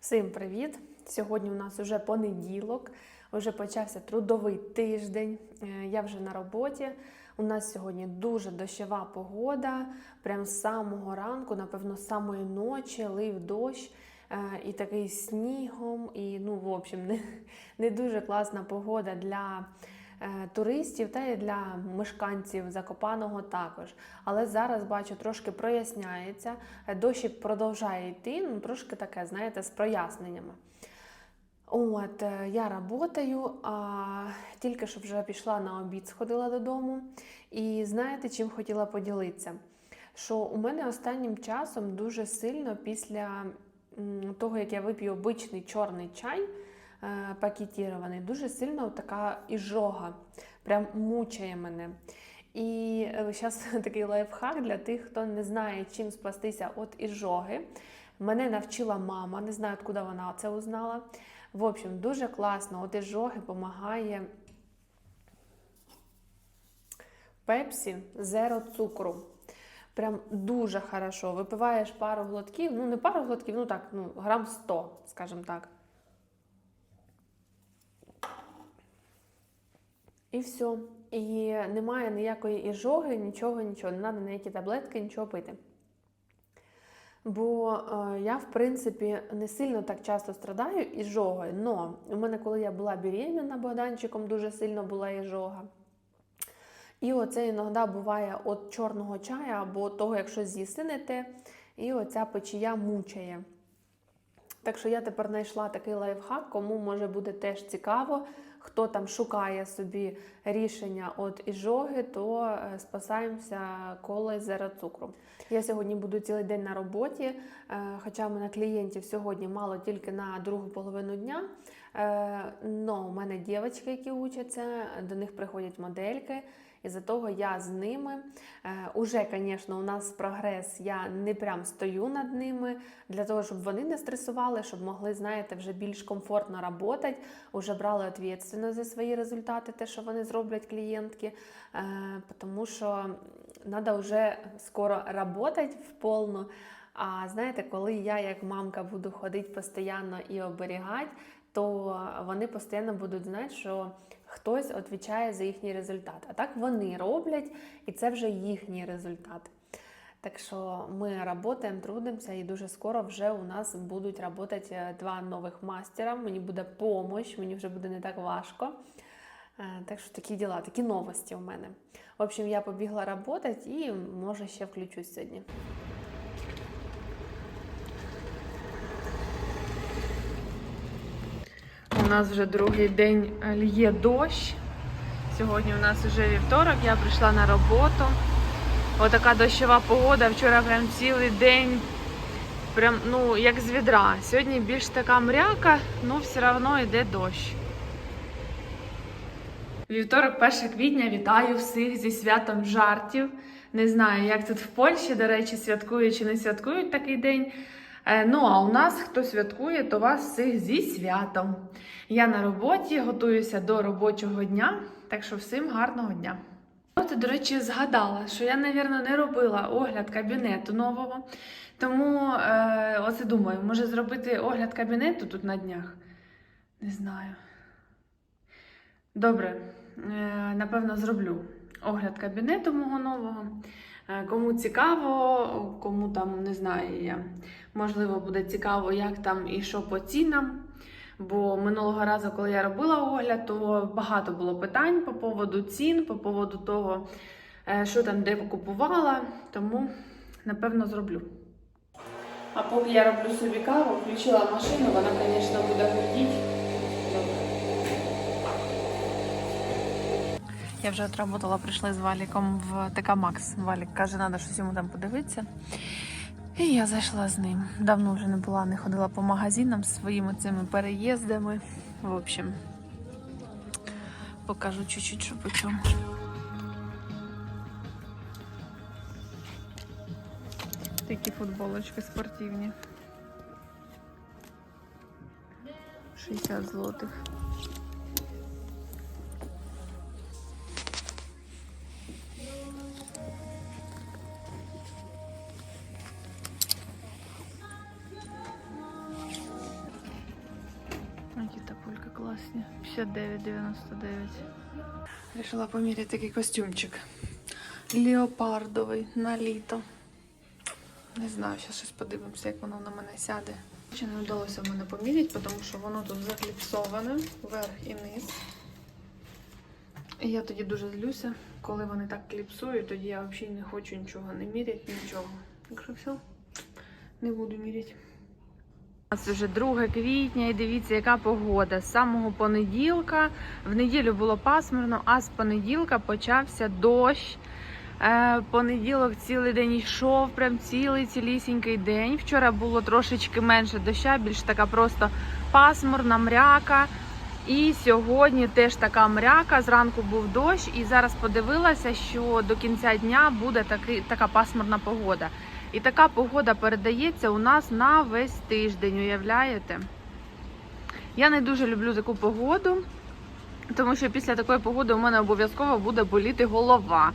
Всім привіт! Сьогодні у нас вже понеділок, вже почався трудовий тиждень. Е, Я вже на роботі. У нас сьогодні дуже дощова погода. Прям з самого ранку, напевно, з самої ночі лив дощ е, і такий снігом. І, ну, в общем, не, не дуже класна погода для туристів та й для мешканців Закопаного також. Але зараз бачу, трошки проясняється. Е, Дощик продовжує йти, ну трошки таке, знаєте, з проясненнями. От, е, я працюю, а тільки що вже пішла на обід, сходила додому. І знаєте, чим хотіла поділитися? Що у мене останнім часом дуже сильно після того, як я вип'ю обичний чорний чай е, пакетірований, дуже сильно така іжога, прям мучає мене. І зараз такий лайфхак для тих, хто не знає, чим спастися від іжоги. Мене навчила мама, не знаю, откуда вона це узнала. В общем, дуже класно. От іжоги допомагає пепсі зеро цукру. Прям дуже хорошо. Випиваєш пару глотків, ну не пару глотків, ну так, ну, грам 100, скажімо так. І все. І немає ніякої іжоги, нічого, нічого. Не треба ніякі таблетки, нічого пити. Бо е, я, в принципі, не сильно так часто страдаю іжогою. Но у мене, коли я була беременна Богданчиком, дуже сильно була іжога. І оце іноді буває від чорного чаю або того, якщо з'їсти не те, і оця печія мучає. Так що я тепер знайшла такий лайфхак, кому може бути теж цікаво, хто там шукає собі рішення від іжоги, то е, спасаємося колою зеро цукру. Я сьогодні буду цілий день на роботі, е, хоча в мене клієнтів сьогодні мало тільки на другу половину дня. Е, Но у мене дівчатки, які учаться, до них приходять модельки. І за того я з ними. Е, уже, звісно, у нас прогрес, я не прям стою над ними для того, щоб вони не стресували, щоб могли, знаєте, вже більш комфортно працювати, вже брали відповідальність за свої результати, те, що вони зроблять клієнтки. Е, тому що треба вже скоро працювати в повну. А знаєте, коли я як мамка буду ходити постійно і оберігати, то вони постійно будуть знати, що хтось відповідає за їхній результат. А так вони роблять, і це вже їхній результат. Так що ми працюємо, трудимося, і дуже скоро вже у нас будуть працювати два нових мастера. Мені буде допомога, мені вже буде не так важко. Е, Так що такі діла, такі новості у мене. В общем, я побігла працювати і може ще включусь сьогодні. У нас вже другий день лє дощ. Сьогодні у нас вже вівторок, я прийшла на роботу. Отака дощова погода. Вчора прям цілий день, прям, ну, як з відра. Сьогодні більш така мряка, ну все одно йде дощ. Вівторок, 1 квітня, вітаю всіх зі святом жартів. Не знаю, як тут в Польщі, до речі, святкують чи не святкують такий день. Е, Ну, а у нас, хто святкує, то вас всіх зі святом. Я на роботі, готуюся до робочого дня, так що всім гарного дня. От, до речі, згадала, що я, мабуть, не робила огляд кабінету нового. Тому е, оце думаю, може зробити огляд кабінету тут на днях? Не знаю. Добре, е, напевно, зроблю огляд кабінету мого нового. Е, Кому цікаво, кому там не знаю, я, можливо, буде цікаво, як там і що по цінам. Бо минулого разу, коли я робила огляд, то багато було питань по поводу цін, по поводу того, е, що там де купувала. Тому, напевно, зроблю. А поки я роблю собі каву, включила машину, вона, звісно, буде гудіти. Я вже отработала, прийшли з Валіком в ТК Макс. Валік каже, треба щось йому там подивитися. І я зайшла з ним. Давно вже не була, не ходила по магазинам своїми цими переїздами. В общем, покажу чуть-чуть, що по чому. Такі футболочки спортивні. 60 злотих. Класні. 59,99. Рішила поміряти такий костюмчик. Леопардовий на літо. Не знаю, зараз щось подивимося, як воно на мене сяде. Ще не вдалося в мене поміряти, тому що воно тут закліпсоване, вверх і низ. І я тоді дуже злюся, коли вони так кліпсують, тоді я взагалі не хочу нічого не міряти, нічого. Так що все, не буду міряти. У нас вже 2 квітня і дивіться, яка погода. З самого понеділка, в неділю було пасмурно, а з понеділка почався дощ. Е, понеділок цілий день йшов, прям цілий цілісінький день. Вчора було трошечки менше доща, більш така просто пасмурна мряка. І сьогодні теж така мряка. Зранку був дощ, і зараз подивилася, що до кінця дня буде таки, така пасмурна погода. І така погода передається у нас на весь тиждень, уявляєте? Я не дуже люблю таку погоду, тому що після такої погоди у мене обов'язково буде боліти голова.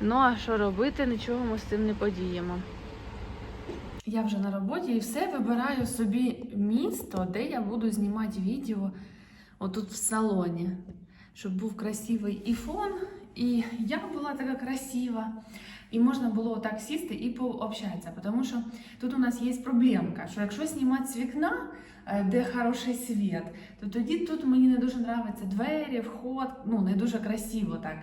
Ну а що робити, нічого ми з цим не подіємо. Я вже на роботі і все вибираю собі місто, де я буду знімати відео отут в салоні, щоб був красивий і фон, і я була така красива. І можна було так сісти і пообщатися, тому що тут у нас є проблемка, що якщо знімати з вікна, е, де хороший світ, то тоді тут мені не дуже подобаються двері, вход, ну не дуже красиво так.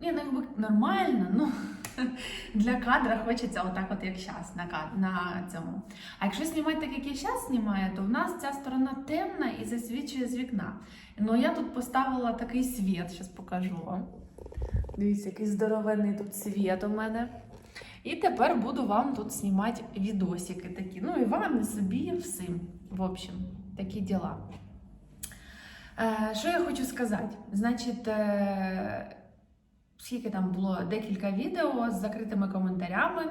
Ні, ну якби нормально, ну для кадра хочеться отак, от як зараз на, кад- на цьому. А якщо знімати так, як я зараз знімаю, то в нас ця сторона темна і засвічує з вікна. Ну я тут поставила такий світ, зараз покажу вам. Дивіться, який здоровенний тут світ у мене. І тепер буду вам тут знімати відосики такі. Ну і вам, і собі, і всім. В общем, такі діла. Е, що я хочу сказати? Значить, е, скільки там було декілька відео з закритими коментарями.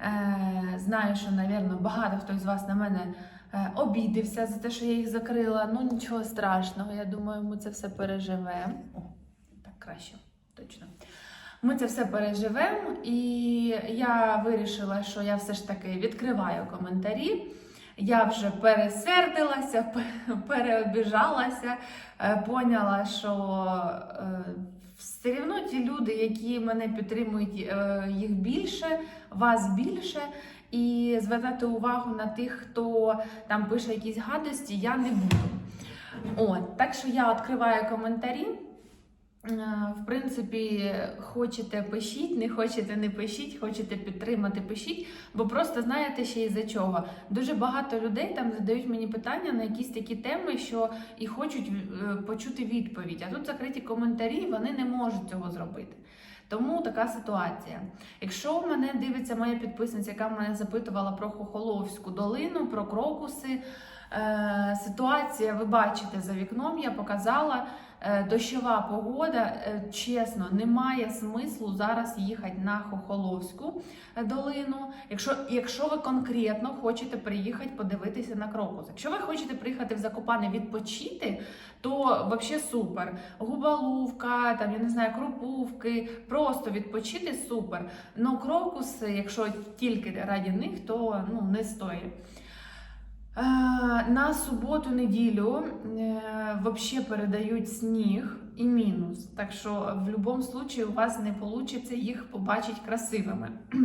Е, знаю, що, напевно, багато хто з вас на мене е, обідився за те, що я їх закрила. Ну, нічого страшного. Я думаю, ми це все переживемо. О, так краще, точно. Ми це все переживемо, і я вирішила, що я все ж таки відкриваю коментарі. Я вже пересердилася, переобіжалася, е, поняла, що е, все одно ті люди, які мене підтримують, е, їх більше, вас більше. І звертати увагу на тих, хто там пише якісь гадості, я не буду. От, так що я відкриваю коментарі. Е, В принципі, хочете пишіть, не хочете не пишіть, хочете підтримати, пишіть. Бо просто знаєте ще із-за чого. Дуже багато людей там задають мені питання на якісь такі теми, що і хочуть е, почути відповідь. А тут закриті коментарі, вони не можуть цього зробити. Тому така ситуація. Якщо мене дивиться моя підписниця, яка мене запитувала про Хохоловську долину, про крокуси. Е, ситуація, ви бачите за вікном, я показала дощова погода. Е, чесно, немає смислу зараз їхати на Хохоловську е, долину. Якщо, якщо ви конкретно хочете приїхати подивитися на крокус. Якщо ви хочете приїхати в Закопане відпочити, то взагалі супер. Губалувка, там я не знаю, крупувки, просто відпочити супер. Но крокуси, якщо тільки раді них, то ну не стоїть. Е, На суботу-неділю взагалі передають сніг і мінус. Так що в будь-якому випадку у вас не вийде їх побачити красивими.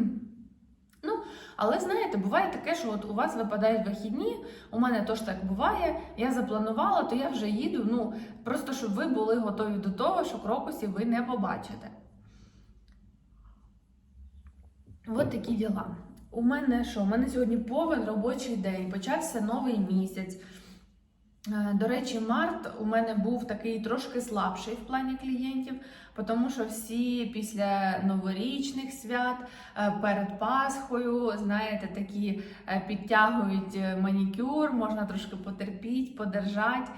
Ну, але знаєте, буває таке, що от у вас випадають вихідні, у мене теж так буває. Я запланувала, то я вже їду. Ну, просто щоб ви були готові до того, що крокусів ви не побачите. От такі діла. У мене що? У мене сьогодні повен робочий день, почався новий місяць. Е, До речі, март у мене був такий трошки слабший в плані клієнтів, тому що всі після новорічних свят е, перед Пасхою, знаєте, такі е, підтягують манікюр, можна трошки потерпіти, подержати.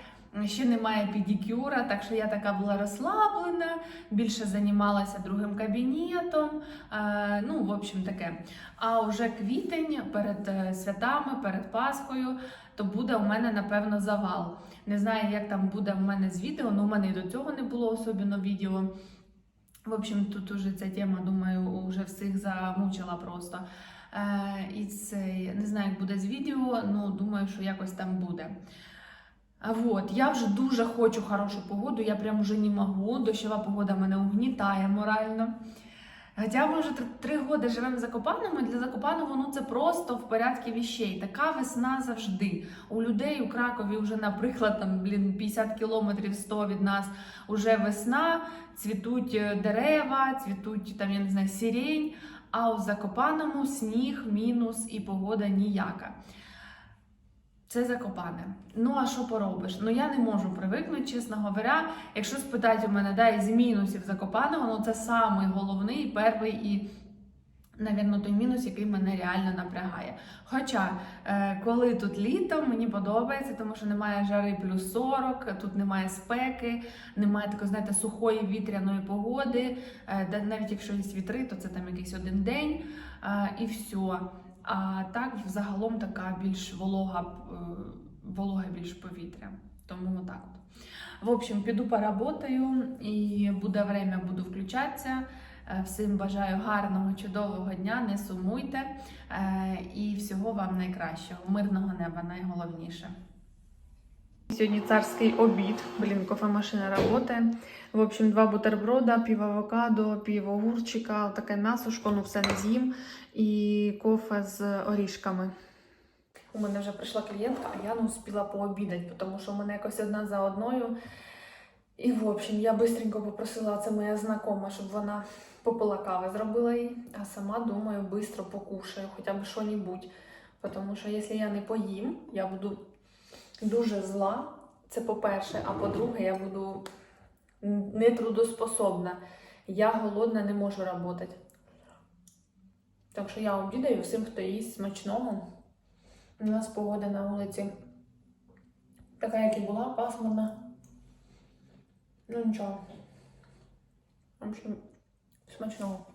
Ще немає педикюра, так що я така була розслаблена, більше займалася другим кабінетом. Е, ну, в общем, таке. А вже квітень перед е, святами, перед Пасхою, то буде у мене, напевно, завал. Не знаю, як там буде в мене з відео, але у мене і до цього не було особливо відео. В общем, тут уже ця тема, думаю, вже всіх замучила просто. Е, і це, не знаю, як буде з відео, але думаю, що якось там буде. А я вже дуже хочу хорошу погоду, я прям вже не можу. Дощова погода мене угнітає морально. Хоча ми вже три, роки живемо в Закопаному, і для Закопаного ну, це просто в порядку віщей. Така весна завжди. У людей у Кракові вже, наприклад, там, блін, 50 кілометрів 100 від нас уже весна, цвітуть е, дерева, цвітуть там, я не знаю, сирень, а у Закопаному сніг, мінус і погода ніяка. Це закопане. Ну а що поробиш? Ну я не можу привикнути, чесно говоря. Якщо спитати у мене, да, із мінусів закопаного, ну це самий головний, перший і, навірно, той мінус, який мене реально напрягає. Хоча, е, коли тут літо, мені подобається, тому що немає жари плюс 40, тут немає спеки, немає такої, знаєте, сухої вітряної погоди. Е, навіть якщо є вітри, то це там якийсь один день е, і все. А так, взагалом, така більш волога, волога більш повітря. Тому так от. В общем, піду поработаю і буде время, буду включатися. Е, Всім бажаю гарного, чудового дня, не сумуйте е, і всього вам найкращого. Мирного неба найголовніше. Сьогодні царський обід. Блін, кофемашина працює. В общем, два бутерброда, пів авокадо, пів огурчика, таке м'ясошко, ну все не з'їм. І кофе з орішками. У мене вже прийшла клієнтка, а я не успіла пообідати, тому що в мене якось одна за одною. І, в общем, я бистренько попросила, це моя знакома, щоб вона попила кави, зробила їй, а сама думаю, бистро покушаю, хоча б що-небудь. Тому що якщо я не поїм, я буду дуже зла. Це по-перше, а по-друге, я буду нетрудоспособна. Я голодна не можу працювати. Так що я обідаю всім, хто їсть смачного. У нас погода на вулиці така, як і була, пасмурна. Ну нічого. В общем, смачного.